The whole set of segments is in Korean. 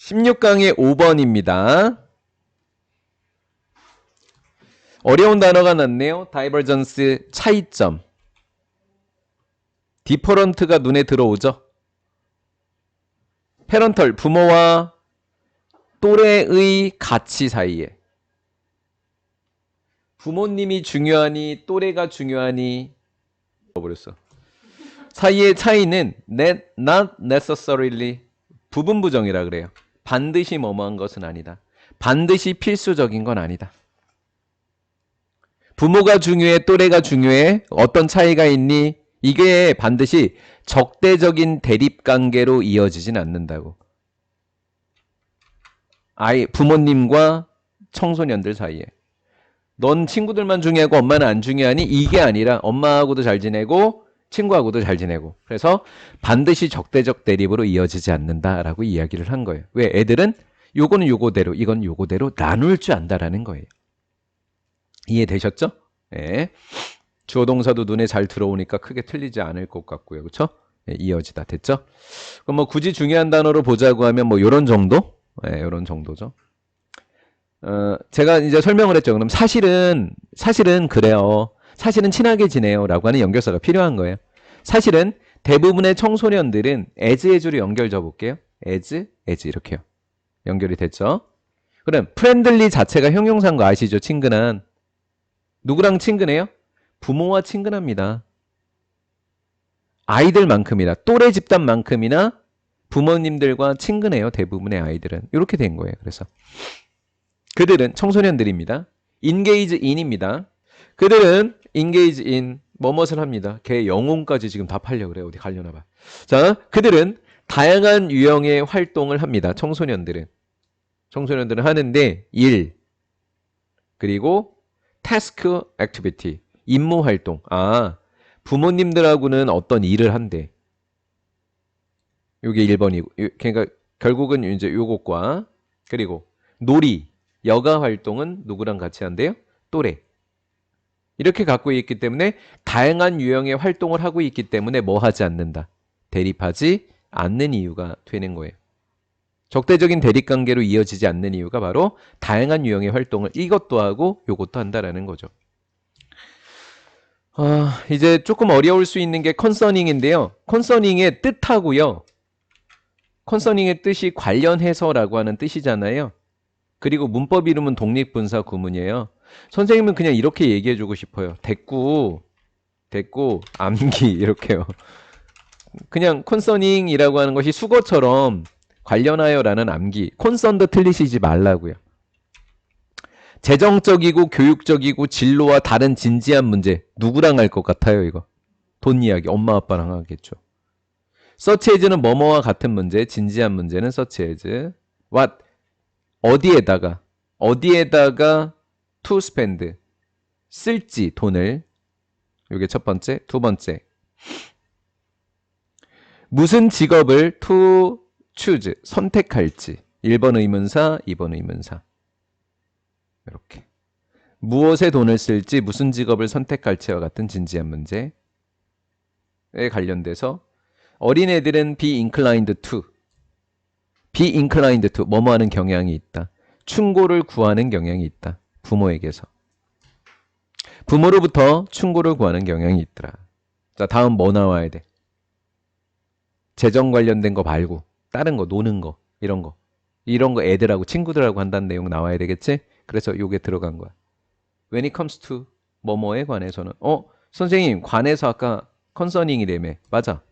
16강의 5번입니다. 어려운 단어가 났네요. 다이버전스 차이점. 디퍼런트가 눈에 들어오죠. 페런털 부모와 또래의 가치 사이에 부모님이 중요하니 또래가 중요하니 버렸어. 사이의 차이는 net, not necessarily 부분 부정이라 그래요. 반드시 뭐뭐한 것은 아니다. 반드시 필수적인 건 아니다. 부모가 중요해, 또래가 중요해. 어떤 차이가 있니? 이게 반드시 적대적인 대립 관계로 이어지진 않는다고. 아이 부모님과 청소년들 사이에. 넌 친구들만 중요하고 엄마는 안 중요하니 이게 아니라 엄마하고도 잘 지내고 친구하고도 잘 지내고 그래서 반드시 적대적 대립으로 이어지지 않는다라고 이야기를 한 거예요. 왜 애들은 요거는 요거대로 이건 요거대로 나눌 줄 안다라는 거예요. 이해되셨죠? 예. 주어 동사도 눈에 잘 들어오니까 크게 틀리지 않을 것 같고요. 그렇죠? 예, 이어지다 됐죠? 그럼 뭐 굳이 중요한 단어로 보자고 하면 뭐 요런 정도? 예, 요런 정도죠. 어, 제가 이제 설명을 했죠. 그럼 사실은 사실은 그래요. 사실은 친하게 지내요라고 하는 연결사가 필요한 거예요. 사실은 대부분의 청소년들은 as의 주로 연결 줘볼게요. as, as 이렇게요. 연결이 됐죠. 그럼 프렌들리 자체가 형용사인 거 아시죠? 친근한. 누구랑 친근해요? 부모와 친근합니다. 아이들만큼이나 또래 집단만큼이나 부모님들과 친근해요. 대부분의 아이들은 이렇게 된 거예요. 그래서 그들은 청소년들입니다. engage in입니다. 그들은 engage in 뭐뭇을 합니다. 걔 영혼까지 지금 다 팔려 그래. 어디 가려나 봐. 자, 그들은 다양한 유형의 활동을 합니다. 청소년들은. 청소년들은 하는데 일 그리고 task activity 임무 활동. 아, 부모님들하고는 어떤 일을 한대. 요게 1번이고. 그러니까 결국은 이제 요것과 그리고 놀이, 여가 활동은 누구랑 같이 한대요? 또래. 이렇게 갖고 있기 때문에 다양한 유형의 활동을 하고 있기 때문에 뭐 하지 않는다. 대립하지 않는 이유가 되는 거예요. 적대적인 대립 관계로 이어지지 않는 이유가 바로 다양한 유형의 활동을 이것도 하고 요것도 한다라는 거죠. 아, 이제 조금 어려울 수 있는 게 컨서닝인데요. 컨서닝의 뜻하고요. 컨서닝의 뜻이 관련해서라고 하는 뜻이잖아요. 그리고 문법 이름은 독립분사 구문이에요. 선생님은 그냥 이렇게 얘기해 주고 싶어요. 대꾸, 대꾸, 암기 이렇게요. 그냥 컨서닝이라고 하는 것이 수거처럼 관련하여라는 암기. 콘선도 틀리시지 말라고요. 재정적이고 교육적이고 진로와 다른 진지한 문제 누구랑 할 것 같아요 이거? 돈 이야기 엄마 아빠랑 하겠죠. 서치에즈는 뭐뭐와 같은 문제, 진지한 문제는 서치에즈. what 어디에다가 어디에다가 to spend. 쓸지 돈을. 이게 첫 번째, 두 번째. 무슨 직업을 to choose 선택할지. 1번 의문사, 2번 의문사. 이렇게. 무엇에 돈을 쓸지 무슨 직업을 선택할지와 같은 진지한 문제에 관련돼서 어린애들은 be inclined to. be inclined to. 뭐뭐 하는 경향이 있다. 충고를 구하는 경향이 있다. 부모에게서. 부모로부터 충고를 구하는 경향이 있더라. 자, 다음 뭐 나와야 돼? 재정 관련된 거 말고 다른 거 노는 거 이런 거 이런 거 애들하고 친구들하고 한다는 내용 나와야 되겠지? 그래서 요게 들어간 거야. When it comes to 뭐뭐에 관해서는 어 선생님 관해서 아까 컨서닝이래며 맞아.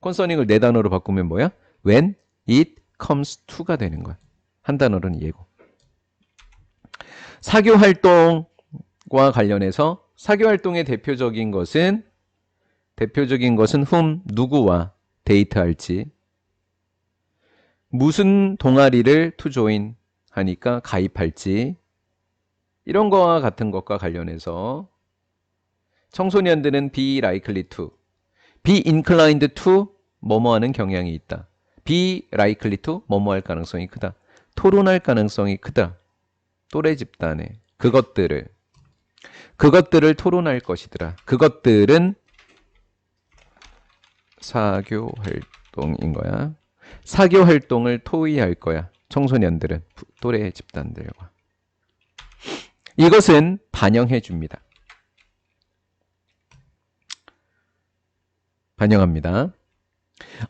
컨서닝을 네 단어로 바꾸면 뭐야? When it comes to가 되는 거야. 한 단어로는 예고. 사교 활동과 관련해서 사교 활동의 대표적인 것은 대표적인 것은 whom 누구와 데이트할지 무슨 동아리를 to join 하니까 가입할지 이런 거와 같은 것과 관련해서 청소년들은 be likely to, be inclined to 뭐뭐 하는 경향이 있다. be likely to 뭐뭐 할 가능성이 크다. 토론할 가능성이 크다. 또래 집단에 그것들을 그것들을 토론할 것이더라. 그것들은 사교 활동인 거야. 사교 활동을 토의할 거야. 청소년들은 부- 또래 집단들과. 이것은 반영해 줍니다. 반영합니다.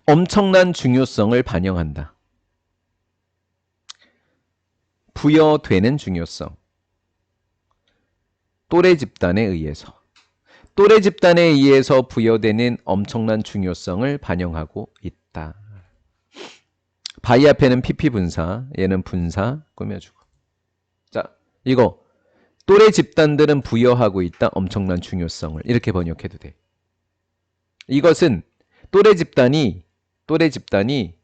엄청난 중요성을 반영한다. 부여되는 중요성. 또래 집단에 의해서. 또래 집단에 의해서 부여되는 엄청난 중요성을 반영하고 있다. 바이 앞에는 PP 분사, 얘는 분사 꾸며주고. 자, 이거 또래 집단들은 부여하고 있다 엄청난 중요성을 이렇게 번역해도 돼. 이것은 또래 집단이 또래 집단이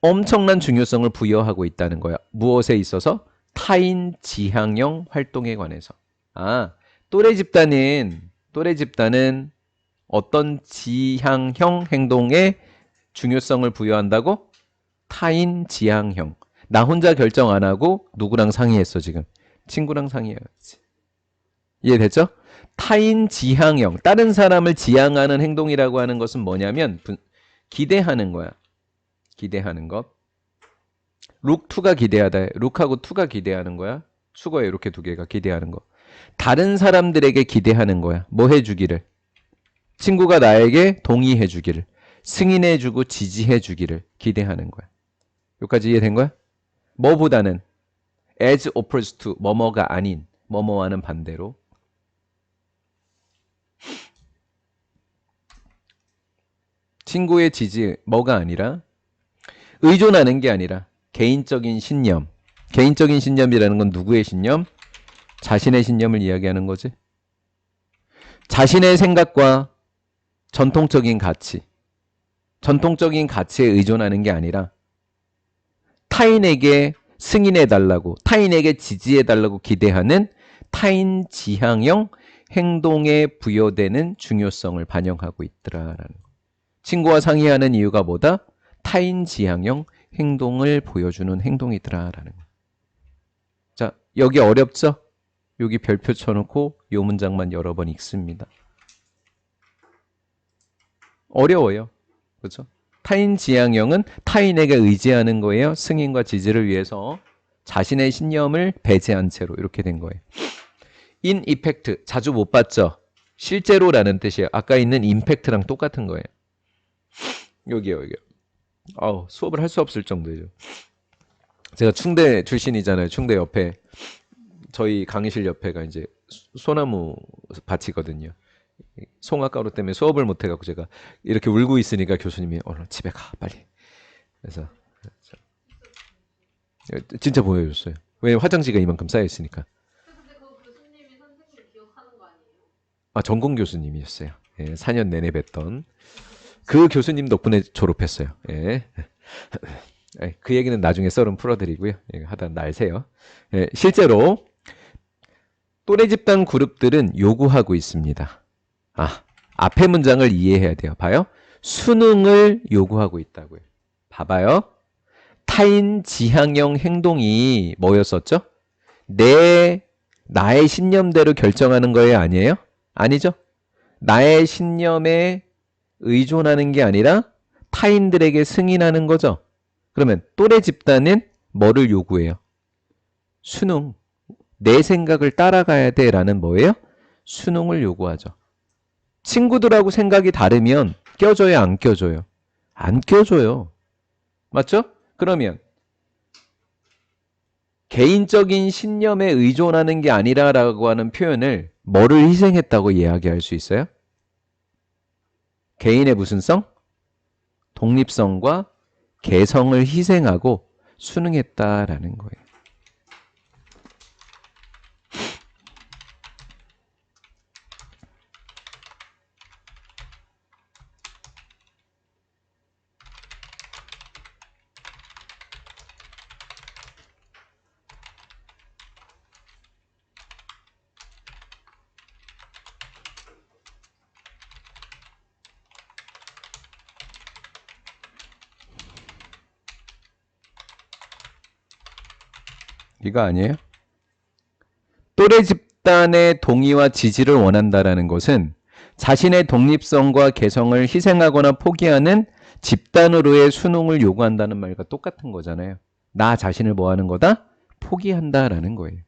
엄청난 중요성을 부여하고 있다는 거야. 무엇에 있어서? 타인 지향형 활동에 관해서. 아, 또래 집단은 또래 집단은 어떤 지향형 행동에 중요성을 부여한다고? 타인 지향형. 나 혼자 결정 안 하고 누구랑 상의했어 지금. 친구랑 상의해야지. 이해됐죠? 타인 지향형. 다른 사람을 지향하는 행동이라고 하는 것은 뭐냐면 분- 기대하는 거야. 기대하는 것. 룩2가 기대하다. 룩하고 2가 기대하는 거야. 수거에 이렇게 두 개가 기대하는 거. 다른 사람들에게 기대하는 거야. 뭐 해주기를. 친구가 나에게 동의해 주기를. 승인해 주고 지지해 주기를 기대하는 거야. 여기까지 이해된 거야? 뭐보다는 as opposed to 뭐뭐가 아닌 뭐뭐와는 반대로 친구의 지지 뭐가 아니라 의존하는 게 아니라 개인적인 신념 개인적인 신념이라는 건 누구의 신념? 자신의 신념을 이야기하는 거지 자신의 생각과 전통적인 가치 전통적인 가치에 의존하는 게 아니라 타인에게 승인해 달라고 타인에게 지지해 달라고 기대하는 타인 지향형 행동에 부여되는 중요성을 반영하고 있더라라는 거. 친구와 상의하는 이유가 뭐다? 타인 지향형 행동을 보여주는 행동이더라라는 거. 자, 여기 어렵죠? 여기 별표 쳐놓고 요 문장만 여러 번 읽습니다. 어려워요. 그렇죠? 타인 지향형은 타인에게 의지하는 거예요. 승인과 지지를 위해서 자신의 신념을 배제한 채로 이렇게 된 거예요. 인 이펙트 자주 못 봤죠? 실제로라는 뜻이에요. 아까 있는 임팩트랑 똑같은 거예요. 여기요, 여기요. 아우, 수업을 할 수 없을 정도죠. 제가 충대 출신이잖아요. 충대 옆에 저희 강의실 옆에가 이제 소- 소나무 밭이거든요. 송화가루 때문에 수업을 못 해갖고 제가 이렇게 울고 있으니까 교수님이 오늘 집에 가 빨리. 그래서 진짜 보여줬어요. 왜냐면 화장지가 이만큼 쌓여 있으니까. 아 전공 교수님이었어요. 예, 4년 내내 뵀던 그 교수님 덕분에 졸업했어요. 예. 예, 그 얘기는 나중에 썰은 풀어드리고요. 예, 하다 날세요. 예, 실제로 또래 집단 그룹들은 요구하고 있습니다. 아, 앞의 문장을 이해해야 돼요. 봐요. 수능을 요구하고 있다고요. 봐봐요. 타인 지향형 행동이 뭐였었죠? 내 나의 신념대로 결정하는 거예요, 아니에요? 아니죠. 나의 신념에 의존하는 게 아니라 타인들에게 승인하는 거죠. 그러면 또래 집단은 뭐를 요구해요? 수능. 내 생각을 따라가야 돼 라는 뭐예요? 수능을 요구하죠. 친구들하고 생각이 다르면 껴줘요, 안 껴줘요? 안 껴줘요. 맞죠? 그러면 개인적인 신념에 의존하는 게 아니라라고 하는 표현을 뭐를 희생했다고 이야기할 수 있어요? 개인의 무슨 성? 독립성과 개성을 희생하고 수능했다라는 거예요. 이거 아니에요? 또래 집단의 동의와 지지를 원한다라는 것은 자신의 독립성과 개성을 희생하거나 포기하는 집단으로의 순응을 요구한다는 말과 똑같은 거잖아요. 나 자신을 뭐 하는 거다? 포기한다라는 거예요.